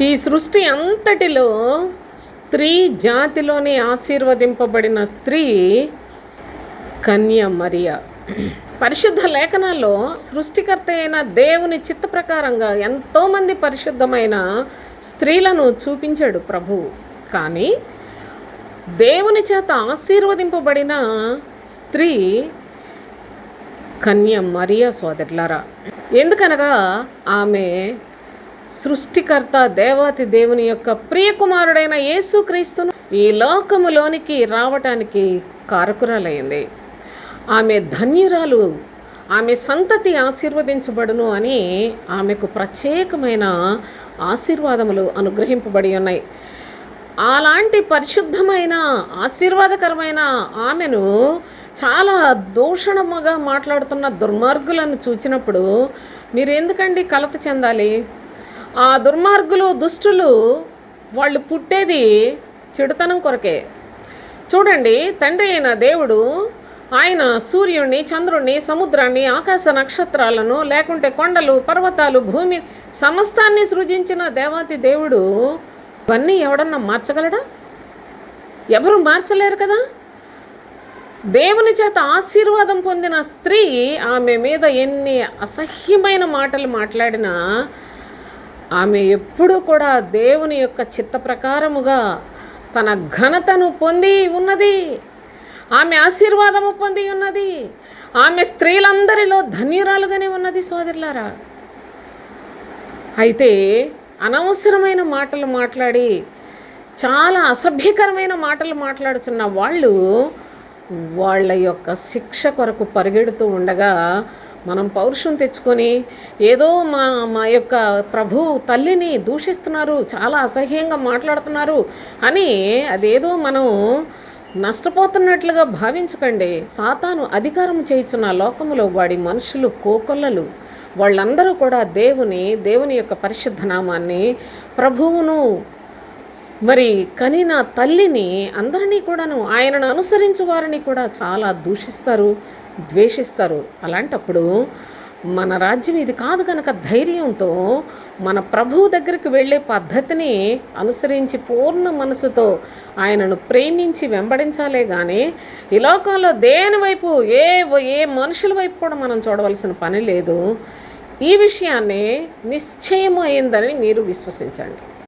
ఈ సృష్టి అంతటిలో స్త్రీ జాతిలోని ఆశీర్వదింపబడిన స్త్రీ కన్య మరియా. పరిశుద్ధ లేఖనాల్లో సృష్టికర్త అయిన దేవుని చిత్త ప్రకారంగా ఎంతోమంది పరిశుద్ధమైన స్త్రీలను చూపించాడు ప్రభువు కానీ దేవుని చేత ఆశీర్వదింపబడిన స్త్రీ కన్య మరియా సోదరులారా ఎందుకనగా ఆమె సృష్టికర్త దేవాతి దేవుని యొక్క ప్రియకుమారుడైన యేసుక్రీస్తును ఈ లోకములోనికి రావటానికి కారకురాలైంది. ఆమె ధన్యురాలు ఆమె సంతతి ఆశీర్వదించబడును అని ఆమెకు ప్రత్యేకమైన ఆశీర్వాదములు అనుగ్రహింపబడి ఉన్నాయి. అలాంటి పరిశుద్ధమైన ఆశీర్వాదకరమైన ఆమెను చాలా దూషణముగా మాట్లాడుతున్న దుర్మార్గులను చూచినప్పుడు మీరు ఎందుకండి కలత చెందాలి? ఆ దుర్మార్గులు దుష్టులు వాళ్ళు పుట్టేది చెడుతనం కొరకే. చూడండి తండ్రి అయిన దేవుడు ఆయన సూర్యుడిని చంద్రుణ్ణి సముద్రాన్ని ఆకాశ నక్షత్రాలను లేకుంటే కొండలు పర్వతాలు భూమి సమస్తాన్ని సృజించిన దేవాతి దేవుడు ఇవన్నీ ఎవడన్నా మార్చగలడా? ఎవరు మార్చలేరు కదా? దేవుని చేత ఆశీర్వాదం పొందిన స్త్రీ ఆమె మీద ఎన్ని అసహ్యమైన మాటలు మాట్లాడినా ఆమె ఎప్పుడూ కూడా దేవుని యొక్క చిత్త ప్రకారముగా తన ఘనతను పొంది ఉన్నది. ఆమె ఆశీర్వాదము పొంది ఉన్నది. ఆమె స్త్రీలందరిలో ధన్యురాలుగానే ఉన్నది సోదరులారా. అయితే అనవసరమైన మాటలు మాట్లాడి చాలా అసభ్యకరమైన మాటలు మాట్లాడుతున్న వాళ్ళు వాళ్ళ యొక్క శిక్ష కొరకు పరిగెడుతూ ఉండగా మనం పౌరుషం తెచ్చుకొని ఏదో మా మా యొక్క ప్రభు తల్లిని దూషిస్తున్నారు చాలా అసహ్యంగా మాట్లాడుతున్నారు అని అదేదో మనం నష్టపోతున్నట్లుగా భావించకండి. సాతాను అధికారం చేయించిన లోకములో వాడి మనుషులు కోకొల్లలు. వాళ్ళందరూ కూడా దేవుని దేవుని యొక్క పరిశుద్ధ నామాన్ని ప్రభువును మరి కానీ నా తల్లిని అందరినీ కూడాను ఆయనను అనుసరించు వారిని కూడా చాలా దూషిస్తారు ద్వేషిస్తారు. అలాంటప్పుడు మన రాజ్యం ఇది కాదు కనుక ధైర్యంతో మన ప్రభువు దగ్గరికి వెళ్ళే పద్ధతిని అనుసరించి పూర్ణ మనసుతో ఆయనను ప్రేమించి వెంబడించాలే కానీ ఈ లోకంలో దేని వైపు ఏ ఏ మనుషుల వైపు కూడా మనం చూడవలసిన పని లేదు. ఈ విషయాన్ని నిశ్చయమైందని మీరు విశ్వసించండి.